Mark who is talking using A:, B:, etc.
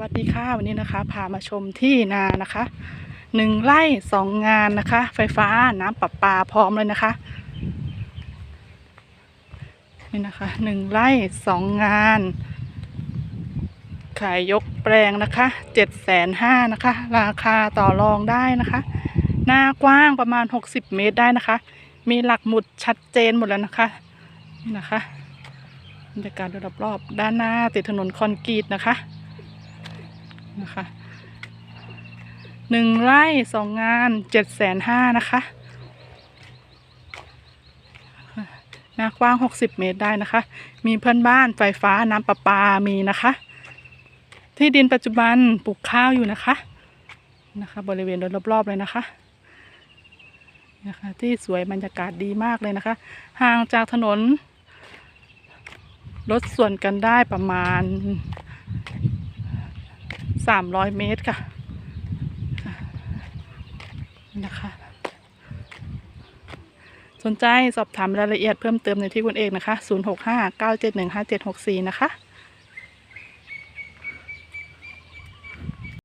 A: วัสดีค่ะวันนี้นะคะ พามาชมที่นานะคะหนึ่งไร่สองงานนะคะ ไฟฟ้าน้ำประปาพร้อมเลยนะคะ นี่นะคะหนึ่งไร่สองงาน ขายยกแปลงนะคะเจ็ดแสนห้านะคะ ราคาต่อรองได้นะคะ หน้ากว้างประมาณ60เมตรได้นะคะ มีหลักหมุดชัดเจนหมดแล้วนะคะนี่นะคะบรรยากาศโดยรอบๆด้านหน้าติดถนนคอนกรีตนะคะ นะคะหนึ่งไร่สองงานเจ็ดแสนห้านะคะหน้ากว้างหกสิบเมตรได้นะคะ มีเพื่อนบ้านไฟฟ้าน้ำประปามีนะคะ ที่ดินปัจจุบันปลูกข้าวอยู่นะคะนะคะ บริเวณโดยรอบๆเลยนะคะนะคะที่สวยบรรยากาศดีมากเลยนะคะ ห่างจากถนนรถส่วนกันได้ประมาณ สามร้อยเมตรค่ะนะคะ สนใจสอบถามรายละเอียดเพิ่มเติมในที่คุณเอกนะคะ 065 971 5764 นะคะ